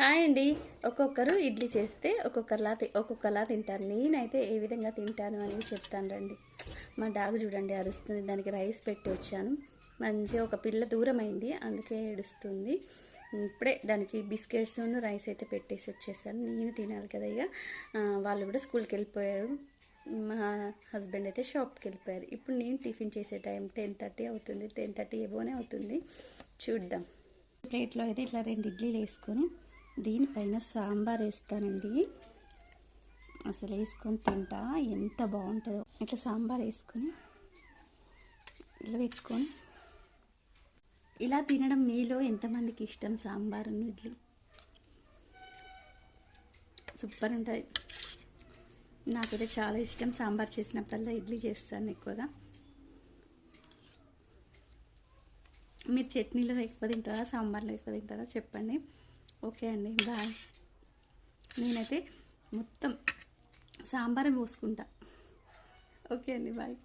Hi అండి. ఒక్కొక్కరు ఇడ్లీ చేస్తే ఒక్కొక్కరిలా తి- ఒక్కొక్కలా తింటారు. నేనైతే ఏ విధంగా తింటాను అనేది చెప్తాను రండి. మా డాగ్ చూడండి అరుస్తుంది. దానికి రైస్ పెట్టి వచ్చాను. మంచిగా ఒక పిల్ల దూరం అయింది అందుకే ఏడుస్తుంది. ఇప్పుడే దానికి బిస్కెట్స్ రైస్ అయితే పెట్టేసి వచ్చేసాను. నేను తినాలి కదా ఇక. వాళ్ళు కూడా స్కూల్కి వెళ్ళిపోయారు. మా హస్బెండ్ అయితే షాప్కి వెళ్ళిపోయారు. ఇప్పుడు నేను టిఫిన్ చేసే టైం టెన్ థర్టీ అవుతుంది. టెన్ థర్టీ ఏవోనే అవుతుంది. చూద్దాం. ప్లేట్లో అయితే ఇట్లా రెండు ఇడ్లీలు వేసుకొని దీనిపైన సాంబార్ వేస్తానండి అసలు వేసుకొని తింటా ఎంత బాగుంటుందో. ఇట్లా సాంబార్ వేసుకొని ఇట్లా పెట్టుకొని ఇలా తినడం మీలో ఎంతమందికి ఇష్టం సాంబార్ ఇడ్లీ సూపర్ ఉంటుంది నాకైతే చాలా ఇష్టం సాంబార్ చేసినప్పుడల్లా ఇడ్లీ చేస్తాను ఎక్కువగా. మీరు చట్నీలో ఎక్కువ తింటారా సాంబార్లో ఎక్కువ తింటారా? చెప్పండి. ఓకే అండి బాయ్. నేనైతే మొత్తం సాంబారే పోసుకుంటా. ఓకే అండి బాయ్.